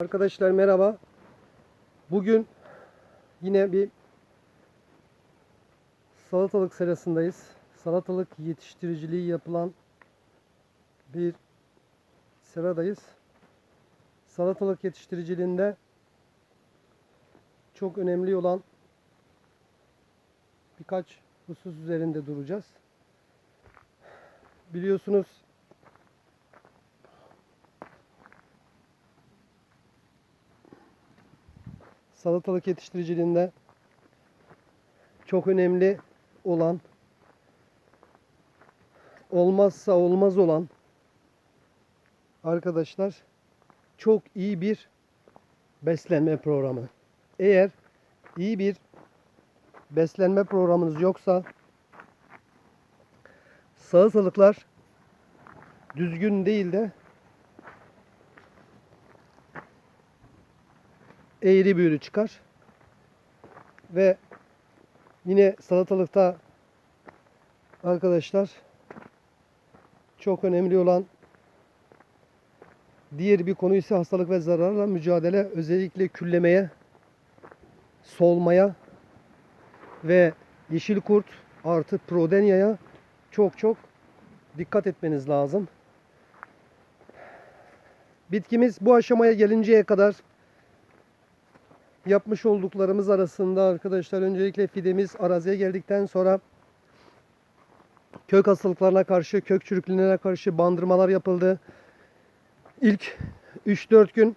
Arkadaşlar merhaba. Bugün yine bir salatalık serasındayız. Salatalık yetiştiriciliği yapılan bir seradayız. Salatalık yetiştiriciliğinde çok önemli olan birkaç husus üzerinde duracağız. Biliyorsunuz salatalık yetiştiriciliğinde çok önemli olan olmazsa olmaz olan arkadaşlar çok iyi bir beslenme programı. Eğer iyi bir beslenme programınız yoksa salatalıklar düzgün değil de eğri büğrü çıkar. Ve yine salatalıkta arkadaşlar çok önemli olan diğer bir konu ise hastalık ve zararla mücadele. Özellikle küllemeye, solmaya ve yeşil kurt artı prodenyaya çok çok dikkat etmeniz lazım. Bitkimiz bu aşamaya gelinceye kadar yapmış olduklarımız arasında arkadaşlar öncelikle fidemiz araziye geldikten sonra kök hastalıklarına karşı, kök çürüklüğüne karşı bandırmalar yapıldı. İlk 3-4 gün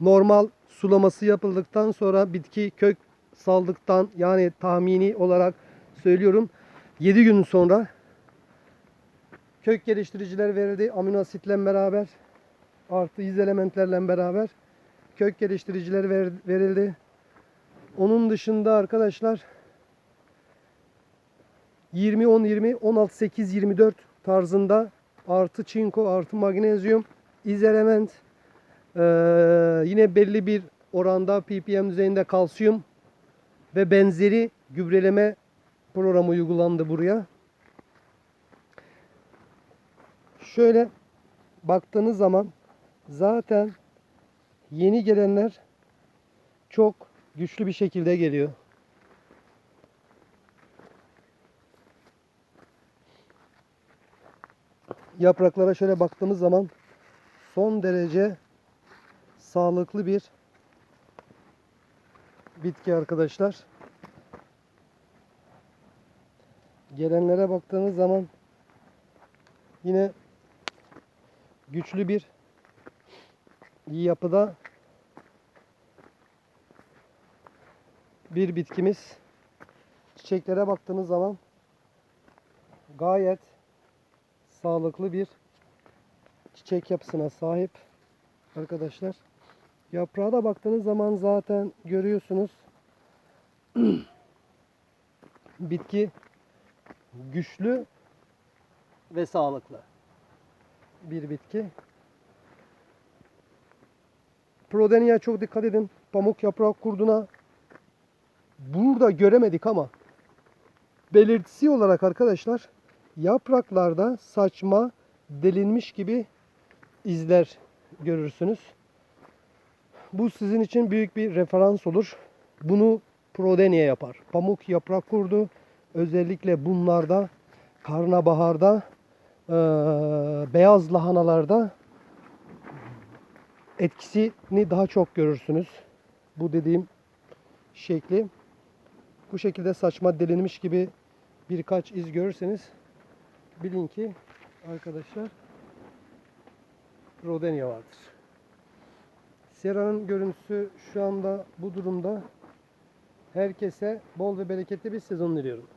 normal sulaması yapıldıktan sonra bitki kök saldıktan yani tahmini olarak söylüyorum 7 gün sonra kök geliştiriciler verildi amino asitle beraber artı iz elementlerle beraber kök geliştiriciler ver- verildi. Onun dışında arkadaşlar 20 10 20 16 8 24 tarzında artı çinko artı magnezyum iz element eee, yine belli bir oranda ppm düzeyinde kalsiyum ve benzeri gübreleme programı uygulandı buraya. Şöyle baktığınız zaman zaten yeni gelenler çok güçlü bir şekilde geliyor. Yapraklara şöyle baktığımız zaman son derece sağlıklı bir bitki arkadaşlar. Gelenlere baktığınız zaman yine güçlü bir yapıda bir bitkimiz. Çiçeklere baktığınız zaman gayet sağlıklı bir çiçek yapısına sahip arkadaşlar. Yaprağa da baktığınız zaman zaten görüyorsunuz bitki güçlü ve sağlıklı bir bitki. Prodenia'ya çok dikkat edin. Pamuk yaprak kurduna burada göremedik ama belirtisi olarak arkadaşlar yapraklarda saçma delinmiş gibi izler görürsünüz. Bu sizin için büyük bir referans olur. Bunu Prodenia yapar. Pamuk yaprak kurdu. Özellikle bunlarda karnabaharda eee, beyaz lahanalarda etkisini daha çok görürsünüz. Bu dediğim şekli. Bu şekilde saçma delinmiş gibi birkaç iz görürseniz bilin ki arkadaşlar Rodenia vardır. Sera'nın görüntüsü şu anda bu durumda. Herkese bol ve bereketli bir sezon diliyorum.